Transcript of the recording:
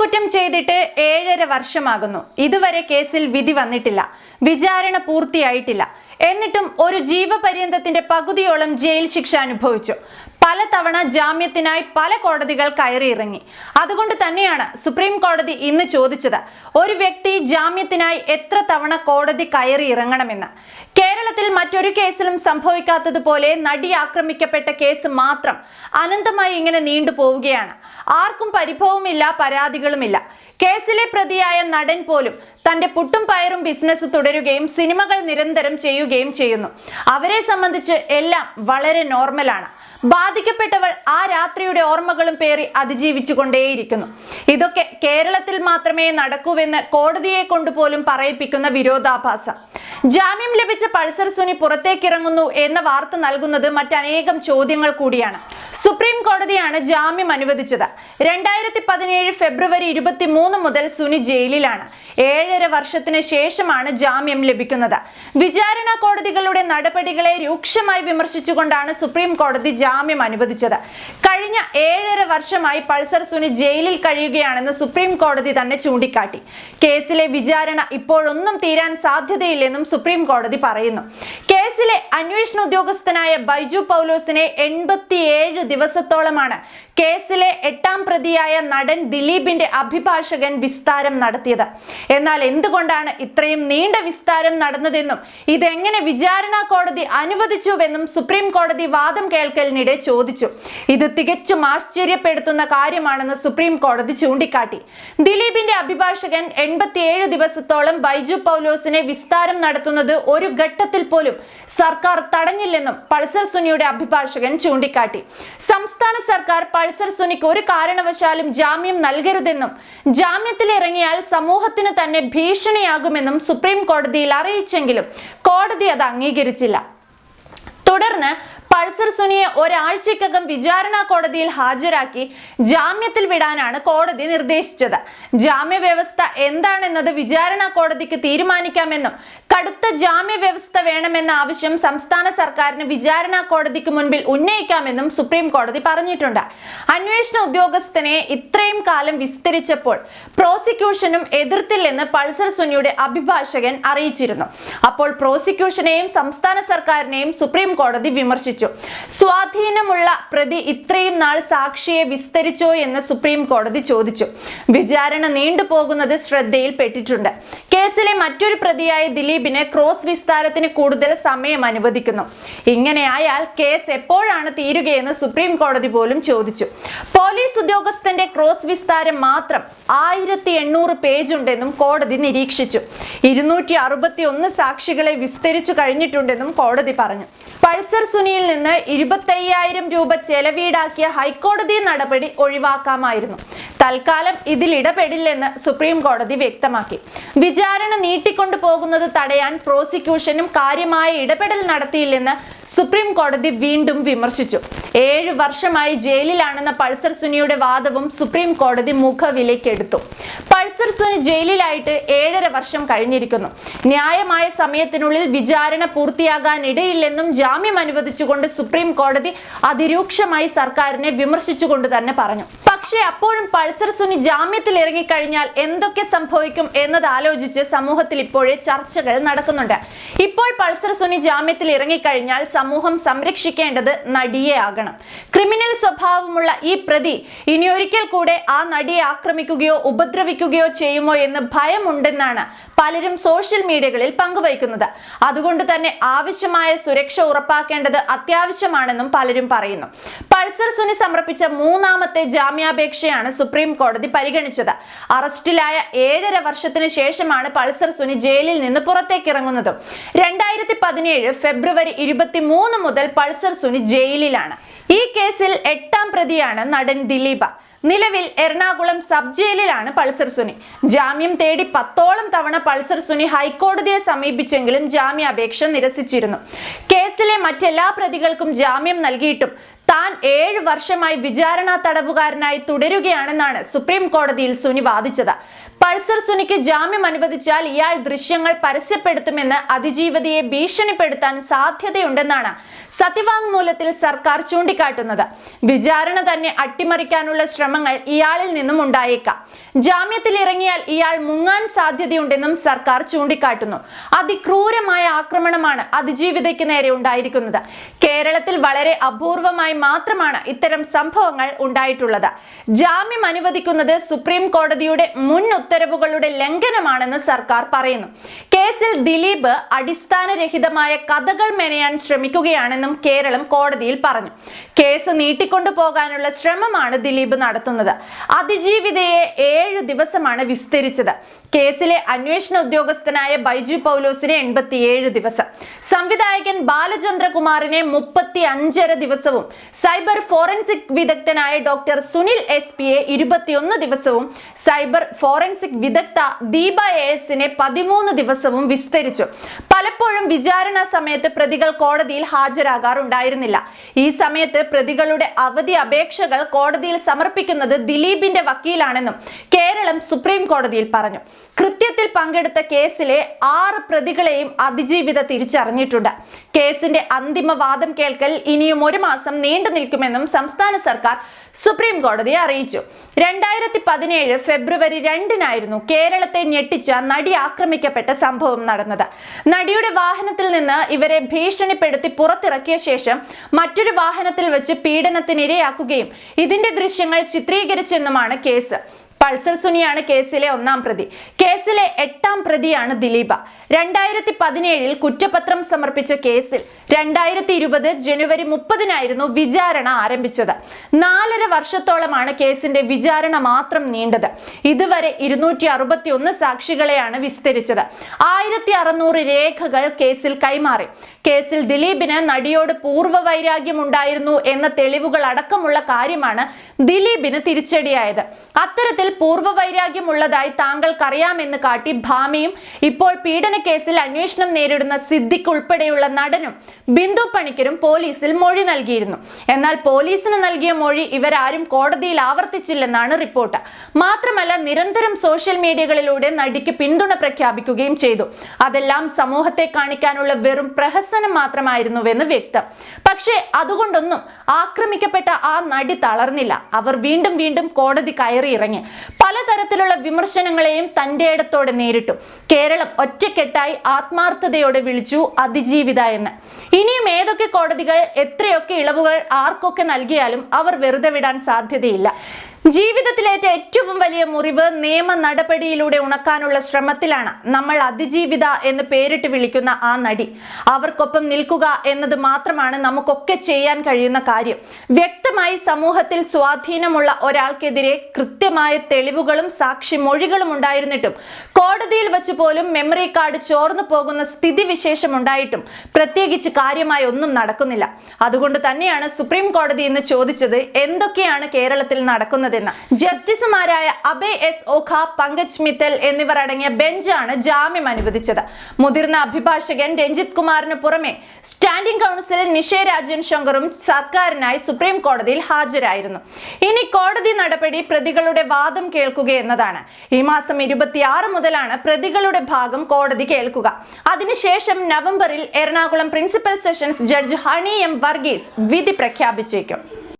കുറ്റം ചെയ്തിട്ട് ഏഴര വർഷമാകുന്നു. ഇതുവരെ കേസിൽ വിധി വന്നിട്ടില്ല. വിചാരണ പൂർത്തിയായിട്ടില്ല. എന്നിട്ടും ഒരു ജീവപര്യന്തത്തിന്റെ പകുതിയോളം ജയിൽ ശിക്ഷ അനുഭവിച്ചു. പലതവണ ജാമ്യത്തിനായി പല കോടതികൾ കയറിയിറങ്ങി. അതുകൊണ്ട് തന്നെയാണ് സുപ്രീം കോടതി ഇന്ന് ചോദിച്ചത് ഒരു വ്യക്തി ജാമ്യത്തിനായി എത്ര തവണ കോടതി കയറി ഇറങ്ങണമെന്ന് കേരളത്തിൽ മറ്റൊരു കേസിലും സംഭവിക്കാത്തതുപോലെ നടി ആക്രമിക്കപ്പെട്ട കേസ് മാത്രം അനന്തമായി ഇങ്ങനെ നീണ്ടുപോവുകയാണ് ആർക്കും പരിഭവമില്ല പരാതികളുമില്ല. കേസിലെ പ്രതിയായ നടൻ പോലും തന്റെ പുട്ടും പയറും ബിസിനസ് തുടരുകയും സിനിമകൾ നിരന്തരം ചെയ്യുകയും ചെയ്യുന്നു. അവരെ സംബന്ധിച്ച് എല്ലാം വളരെ നോർമലാണ്. ബാധിക്കപ്പെട്ടവൾ ആ രാത്രിയുടെ ഓർമ്മകളും പേറി അതിജീവിച്ചു കൊണ്ടേയിരിക്കുന്നു ഇതൊക്കെ കേരളത്തിൽ മാത്രമേ നടക്കൂവെന്ന് കോടതിയെ കൊണ്ടുപോലും പറയിപ്പിക്കുന്ന വിരോധാഭാസം. ജാമ്യം ലഭിച്ച പൾസർ സുനി പുറത്തേക്കിറങ്ങുന്നു എന്ന വാർത്ത നൽകുന്നത് മറ്റനേകം ചോദ്യങ്ങൾ കൂടിയാണ്. സുപ്രീം കോടതിയാണ് ജാമ്യം അനുവദിച്ചത്. രണ്ടായിരത്തി പതിനേഴ് ഫെബ്രുവരി ഇരുപത്തി മൂന്ന് മുതൽ സുനി ജയിലിലാണ്. ഏഴര വർഷത്തിന് ശേഷമാണ് ജാമ്യം ലഭിക്കുന്നത്. വിചാരണ കോടതികളുടെ നടപടികളെ രൂക്ഷമായി വിമർശിച്ചുകൊണ്ടാണ് സുപ്രീം കോടതി ജാമ്യം അനുവദിച്ചത്. കഴിഞ്ഞ ഏഴര വർഷമായി പൾസർ സുനി ജയിലിൽ കഴിയുകയാണെന്ന് സുപ്രീം കോടതി തന്നെ ചൂണ്ടിക്കാട്ടി. കേസിലെ വിചാരണ ഇപ്പോഴൊന്നും തീരാൻ സാധ്യതയില്ലെന്നും സുപ്രീം കോടതി പറയുന്നു. കേസിലെ അന്വേഷണ ഉദ്യോഗസ്ഥനായ ബൈജു പൗലോസിനെ എൺപത്തിയേഴ് ദിവസത്തോളമാണ് കേസിലെ എട്ടാം പ്രതിയായ നടൻ ദിലീപിന്റെ അഭിഭാഷകൻ വിസ്താരം നടത്തിയത്. എന്നാൽ എന്തുകൊണ്ടാണ് ഇത്രയും നീണ്ട വിസ്താരം നടന്നതെന്നും ഇതെങ്ങനെ വിചാരണ കോടതി അനുവദിച്ചുവെന്നും സുപ്രീം കോടതി വാദം കേൾക്കലിനിടെ ചോദിച്ചു. ഇത് തികച്ചും ആശ്ചര്യപ്പെടുത്തുന്ന കാര്യമാണെന്ന് സുപ്രീം കോടതി ചൂണ്ടിക്കാട്ടി. ദിലീപിന്റെ അഭിഭാഷകൻ എൺപത്തിയേഴ് ദിവസത്തോളം ബൈജു പൗലോസിനെ വിസ്താരം നടത്തുന്നത് ഒരു ഘട്ടത്തിൽ പോലും സർക്കാർ തടഞ്ഞില്ലെന്നും പൾസർ സുനിയുടെ അഭിഭാഷകൻ ചൂണ്ടിക്കാട്ടി. സംസ്ഥാന സർക്കാർ പൾസർ സുനിക്ക് ഒരു കാരണവശാലും ജാമ്യം നൽകരുതെന്നും ജാമ്യത്തിൽ ഇറങ്ങിയാൽ സമൂഹത്തിന് തന്നെ ഭീഷണിയാകുമെന്നും സുപ്രീം കോടതിയിൽ അറിയിച്ചെങ്കിലും കോടതി അത് അംഗീകരിച്ചില്ല. തുടർന്ന് പൾസർ സുനിയെ ഒരാഴ്ചക്കകം വിചാരണ കോടതിയിൽ ഹാജരാക്കി ജാമ്യത്തിൽ വിടാനാണ് കോടതി നിർദ്ദേശിച്ചത്. ജാമ്യ വ്യവസ്ഥ എന്താണെന്നത് വിചാരണ കോടതിക്ക് തീരുമാനിക്കാമെന്നും കടുത്ത ജാമ്യ വ്യവസ്ഥ വേണമെന്ന ആവശ്യം സംസ്ഥാന സർക്കാരിന് വിചാരണ കോടതിക്ക് മുൻപിൽ ഉന്നയിക്കാമെന്നും സുപ്രീം കോടതി പറഞ്ഞിട്ടുണ്ട്. അന്വേഷണ ഉദ്യോഗസ്ഥനെ ഇത്രയും കാലം വിസ്തരിച്ചപ്പോൾ പ്രോസിക്യൂഷനും എതിർത്തില്ലെന്ന് പൾസർ സുനിയുടെ അഭിഭാഷകൻ അറിയിച്ചിരുന്നു. അപ്പോൾ പ്രോസിക്യൂഷനെയും സംസ്ഥാന സർക്കാരിനെയും സുപ്രീം കോടതി വിമർശിച്ചു. സ്വാധീനമുള്ള പ്രതി ഇത്രയും നാൾ സാക്ഷിയെ വിസ്തരിച്ചോ എന്ന് സുപ്രീം കോടതി ചോദിച്ചു. വിചാരണ നീണ്ടുപോകുന്നത് ശ്രദ്ധയിൽപ്പെട്ടിട്ടുണ്ട്. കേസിലെ മറ്റൊരു പ്രതിയായ ദിലീപിന് ക്രോസ് വിസ്താരത്തിന് കൂടുതൽ സമയം അനുവദിക്കുന്നു. ഇങ്ങനെയായാൽ കേസ് എപ്പോഴാണ് തീരുകയെന്ന് സുപ്രീം കോടതി പോലും ചോദിച്ചു. പോലീസ് ഉദ്യോഗസ്ഥന്റെ ക്രോസ് വിസ്താരം മാത്രം ആയിരത്തി എണ്ണൂറ് പേജ് ഉണ്ടെന്നും കോടതി നിരീക്ഷിച്ചു. ഇരുന്നൂറ്റി അറുപത്തി ഒന്ന് സാക്ഷികളെ വിസ്തരിച്ചു കഴിഞ്ഞിട്ടുണ്ടെന്നും കോടതി പറഞ്ഞു. പൾസർ സുനിയിൽ നിന്ന് ഇരുപത്തയ്യായിരം രൂപ ചെലവീടാക്കിയ ഹൈക്കോടതി നടപടി ഒഴിവാക്കാമായിരുന്നു. തൽക്കാലം ഇതിൽ ഇടപെടില്ലെന്ന് സുപ്രീം കോടതി വ്യക്തമാക്കി. വിചാരണ നീട്ടിക്കൊണ്ടു പോകുന്നത് തടയാൻ പ്രോസിക്യൂഷനും കാര്യമായ ഇടപെടൽ നടത്തിയില്ലെന്ന് സുപ്രീം കോടതി വീണ്ടും വിമർശിച്ചു. ഏഴ് വർഷമായി ജയിലിലാണെന്ന പൾസർ സുനിയുടെ വാദവും സുപ്രീം കോടതി മുഖവിലേക്കെടുത്തു പൾസർ സുനി ജയിലിലായിട്ട് ഏഴര വർഷം കഴിഞ്ഞിരിക്കുന്നു. ന്യായമായ സമയത്തിനുള്ളിൽ വിചാരണ പൂർത്തിയാകാനിടയില്ലെന്നും ജാമ്യം അനുവദിച്ചുകൊണ്ട് സുപ്രീം കോടതി അതിരൂക്ഷമായി സർക്കാരിനെ വിമർശിച്ചുകൊണ്ട് തന്നെ പറഞ്ഞു. പക്ഷേ അപ്പോഴും പൾസർ സുനി ജാമ്യത്തിൽ ഇറങ്ങിക്കഴിഞ്ഞാൽ എന്തൊക്കെ സംഭവിക്കും എന്നത് ആലോചിച്ച് സമൂഹത്തിൽ ഇപ്പോഴേ ചർച്ചകൾ നടക്കുന്നുണ്ട്. ഇപ്പോൾ പൾസർ സുനി ജാമ്യത്തിൽ ഇറങ്ങിക്കഴിഞ്ഞാൽ സമൂഹം സംരക്ഷിക്കേണ്ടത് നടിയെ ആകണം. ക്രിമിനൽ സ്വഭാവമുള്ള ഈ പ്രതി ഇനിയൊരിക്കൽ കൂടെ ആ നടിയെ ആക്രമിക്കുകയോ ഉപദ്രവിക്കുകയോ ചെയ്യുമോ എന്ന് ഭയമുണ്ടെന്നാണ് പലരും സോഷ്യൽ മീഡിയകളിൽ പങ്കുവയ്ക്കുന്നത്. അതുകൊണ്ട് തന്നെ ആവശ്യമായ സുരക്ഷ ഉറപ്പാക്കേണ്ടത് അത്യാവശ്യമാണെന്നും പലരും പറയുന്നു. പൾസർ സുനി സമർപ്പിച്ച മൂന്നാമത്തെ ജാമ്യാപേക്ഷയാണ് സുപ്രീം കോടതി പരിഗണിച്ചത്. അറസ്റ്റിലായ ഏഴര വർഷത്തിന് ശേഷമാണ് പൾസർ സുനി ജയിലിൽ നിന്ന് പുറത്തേക്കിറങ്ങുന്നത് രണ്ടായിരത്തി പതിനേഴ് ഫെബ്രുവരി ഇരുപത്തി മൂന്ന് മുതൽ പൾസർ സുനി ജയിലിലാണ്. ഈ കേസിൽ എട്ടാം പ്രതിയാണ് നടൻ ദിലീപ. നിലവിൽ എറണാകുളം സബ് ജയിലിലാണ് പൾസർ സുനി. ജാമ്യം തേടി പത്തോളം തവണ പൾസർ സുനി ഹൈക്കോടതിയെ സമീപിച്ചെങ്കിലും ജാമ്യാപേക്ഷ നിരസിച്ചിരുന്നു. കേസിലെ മറ്റെല്ലാ പ്രതികൾക്കും ജാമ്യം നൽകിയിട്ടും താൻ ഏഴ് വർഷമായി വിചാരണ തടവുകാരനായി തുടരുകയാണെന്നാണ് സുപ്രീം കോടതിയിൽ സുനി വാദിച്ചത്. പൾസർ സുനിക്ക് ജാമ്യം അനുവദിച്ചാൽ ഇയാൾ ദൃശ്യങ്ങൾ പരസ്യപ്പെടുത്തുമെന്ന് അതിജീവതയെ ഭീഷണിപ്പെടുത്താൻ സാധ്യതയുണ്ടെന്നാണ് സത്യവാങ്മൂലത്തിൽ സർക്കാർ ചൂണ്ടിക്കാട്ടുന്നത്. വിചാരണ തന്നെ അട്ടിമറിക്കാനുള്ള ശ്രമങ്ങൾ ഇയാളിൽ നിന്നും ഉണ്ടായേക്കാം. ജാമ്യത്തിൽ ഇറങ്ങിയാൽ ഇയാൾ മുങ്ങാൻ സാധ്യതയുണ്ടെന്നും സർക്കാർ ചൂണ്ടിക്കാട്ടുന്നു. അതിക്രൂരമായ ആക്രമണമാണ് അതിജീവിതയ്ക്ക് നേരെ ഉണ്ടായിരിക്കുന്നത്. കേരളത്തിൽ വളരെ അപൂർവമായി മാത്രമാണ് ഇത്തരം സംഭവങ്ങൾ ഉണ്ടായിട്ടുള്ളത്. ജാമ്യം അനുവദിക്കുന്നത് സുപ്രീം കോടതിയുടെ മുൻ ഉത്തരവുകളുടെ ലംഘനമാണെന്ന് സർക്കാർ പറയുന്നു. കേസിൽ ദിലീപ് അടിസ്ഥാനരഹിതമായ കഥകൾ മെനയാൻ ശ്രമിക്കുകയാണെന്നും കേരളം കോടതിയിൽ പറഞ്ഞു. കേസ് നീട്ടിക്കൊണ്ടു പോകാനുള്ള ശ്രമമാണ് ദിലീപ് നടത്തുന്നത്. അതിജീവിതയെ ഏഴ് ദിവസമാണ് വിസ്തരിച്ചത്. കേസിലെ അന്വേഷണ ഉദ്യോഗസ്ഥനായ ബൈജു പൗലോസിനെ എൺപത്തിയേഴ് ദിവസം. സംവിധായകൻ ബാലചന്ദ്രകുമാറിനെ മുപ്പത്തി അഞ്ചര ദിവസവും. സൈബർ ഫോറൻസിക് വിദഗ്ധനായ ഡോക്ടർ സുനിൽ എസ് പിയെ ഇരുപത്തിയൊന്ന് ദിവസവും. സൈബർ ഫോറൻസിക് വിദഗ്ധ ദീപ എസിനെ പതിമൂന്ന് ദിവസവും വിസ്തരിച്ചു. പലപ്പോഴും വിചാരണ സമയത്ത് പ്രതികൾ കോടതിയിൽ ഹാജരാകാറുണ്ടായിരുന്നില്ല. ഈ സമയത്ത് പ്രതികളുടെ അവധി അപേക്ഷകൾ കോടതിയിൽ സമർപ്പിക്കുന്നത് ദിലീപിന്റെ വക്കീലാണെന്നും കേരളം സുപ്രീം കോടതിയിൽ പറഞ്ഞു. കൃത്യത്തിൽ പങ്കെടുത്ത കേസിലെ ആറ് പ്രതികളെയും അതിജീവിത തിരിച്ചറിഞ്ഞിട്ടുണ്ട്. കേസിന്റെ അന്തിമ വാദം കേൾക്കൽ ഇനിയും ഒരു മാസം നീണ്ടു നിൽക്കുമെന്നും സംസ്ഥാന സർക്കാർ സുപ്രീം കോടതിയെ അറിയിച്ചു. രണ്ടായിരത്തി പതിനേഴ് ഫെബ്രുവരി രണ്ടിനായിരുന്നു കേരളത്തെ ഞെട്ടിച്ച നടി ആക്രമിക്കപ്പെട്ട സംഭവം നടന്നത്. നടിയുടെ വാഹനത്തിൽ നിന്ന് ഇവരെ ഭീഷണിപ്പെടുത്തി പുറത്തിറക്കിയ ശേഷം മറ്റൊരു വാഹനത്തിൽ വെച്ച് പീഡനത്തിനിരയാക്കുകയും ഇതിന്റെ ദൃശ്യങ്ങൾ ചിത്രീകരിച്ചെന്നുമാണ് കേസ്. പൾസർ സുനിയാണ് കേസിലെ ഒന്നാം പ്രതി. കേസിലെ എട്ടാം പ്രതിയാണ് ദിലീപ. രണ്ടായിരത്തി പതിനേഴിൽ കുറ്റപത്രം സമർപ്പിച്ച കേസിൽ രണ്ടായിരത്തി ഇരുപത് ജനുവരി മുപ്പതിനായിരുന്നു വിചാരണ ആരംഭിച്ചത്. നാലര വർഷത്തോളമാണ് കേസിന്റെ വിചാരണ മാത്രം നീണ്ടത്. ഇതുവരെ ഇരുന്നൂറ്റി അറുപത്തി ഒന്ന് സാക്ഷികളെയാണ് വിസ്തരിച്ചത്. ആയിരത്തി അറുന്നൂറ് രേഖകൾ കേസിൽ കൈമാറി. കേസിൽ ദിലീപിന് നടിയോട് പൂർവ വൈരാഗ്യം ഉണ്ടായിരുന്നു എന്ന തെളിവുകൾ അടക്കമുള്ള കാര്യമാണ് ദിലീപിന് തിരിച്ചടിയായത്. അത്തരത്തിൽ പൂർവ വൈരാഗ്യം ഉള്ളതായി താങ്കൾക്കറിയാമെന്ന് കാട്ടി ഭാമയും ഇപ്പോൾ പീഡന കേസിൽ അന്വേഷണം നേരിടുന്ന സിദ്ദിഖ് ഉൾപ്പെടെയുള്ള നടനും ബിന്ദു പണിക്കരും പോലീസിൽ മൊഴി നൽകിയിരുന്നു. എന്നാൽ പോലീസിന് നൽകിയ മൊഴി ഇവരാരും കോടതിയിൽ ആവർത്തിച്ചില്ലെന്നാണ് റിപ്പോർട്ട്. മാത്രമല്ല നിരന്തരം സോഷ്യൽ മീഡിയകളിലൂടെ നടിക്ക് പിന്തുണ പ്രഖ്യാപിക്കുകയും ചെയ്തു. അതെല്ലാം സമൂഹത്തെ കാണിക്കാനുള്ള വെറും പ്രഹസനം മാത്രമായിരുന്നുവെന്ന് വ്യക്തം. പക്ഷേ അതുകൊണ്ടൊന്നും ആക്രമിക്കപ്പെട്ട ആ നടി തളർന്നില്ല. അവർ വീണ്ടും വീണ്ടും കോടതി കയറി ഇറങ്ങി. പലതരത്തിലുള്ള വിമർശനങ്ങളെയും തന്റെ ഇടത്തോടെ നേരിട്ടു. കേരളം ഒറ്റക്കെട്ടായി ആത്മാർത്ഥതയോടെ വിളിച്ചു അതിജീവിത എന്ന്. ഇനിയും ഏതൊക്കെ കോടതികൾ എത്രയൊക്കെ ഇളവുകൾ ആർക്കൊക്കെ നൽകിയാലും അവർ വെറുതെ വിടാൻ സാധ്യതയില്ല. ജീവിതത്തിലേറ്റ ഏറ്റവും വലിയ മുറിവ് നിയമ നടപടിയിലൂടെ ഉണക്കാനുള്ള ശ്രമത്തിലാണ് നമ്മൾ അതിജീവിത എന്ന് പേരിട്ട് വിളിക്കുന്ന ആ നടി. അവർക്കൊപ്പം നിൽക്കുക എന്നത് മാത്രമാണ് നമുക്കൊക്കെ ചെയ്യാൻ കഴിയുന്ന കാര്യം. വ്യക്തമായി സമൂഹത്തിൽ സ്വാധീനമുള്ള ഒരാൾക്കെതിരെ കൃത്യമായ തെളിവുകളും സാക്ഷി മൊഴികളും ഉണ്ടായിരുന്നിട്ടും കോടതിയിൽ വെച്ച് പോലും മെമ്മറി കാർഡ് ചോർന്നു പോകുന്ന സ്ഥിതിവിശേഷം ഉണ്ടായിട്ടും പ്രത്യേകിച്ച് കാര്യമായി ഒന്നും നടക്കുന്നില്ല. അതുകൊണ്ട് തന്നെയാണ് സുപ്രീം കോടതി ഇന്ന് ചോദിച്ചത് എന്തൊക്കെയാണ് കേരളത്തിൽ നടക്കുന്നതെന്ന്. ജസ്റ്റിസുമാരായ അബേ എസ് ഓഖ പങ്കജ് മിത്തൽ എന്നിവർ അടങ്ങിയ ബെഞ്ചാണ് ജാമ്യം അനുവദിച്ചത്. മുതിർന്ന അഭിഭാഷകൻ രഞ്ജിത് കുമാറിന് പുറമെ സ്റ്റാൻഡിംഗ് കൗൺസിൽ നിഷേ രാജൻ ശങ്കറും സർക്കാരിനായി സുപ്രീം കോടതിയിൽ ഹാജരായിരുന്നു. ഇനി കോടതി നടപടി പ്രതികളുടെ വാദം കേൾക്കുക എന്നതാണ് ഈ മാസം ഇരുപത്തിയാറ് മുതലാണ് പ്രതികളുടെ ഭാഗം കോടതി കേൾക്കുക. അതിനുശേഷം നവംബറിൽ Ernakulam principal sessions judge Honey M Varghese വിധി പ്രഖ്യാപിച്ചേക്കും.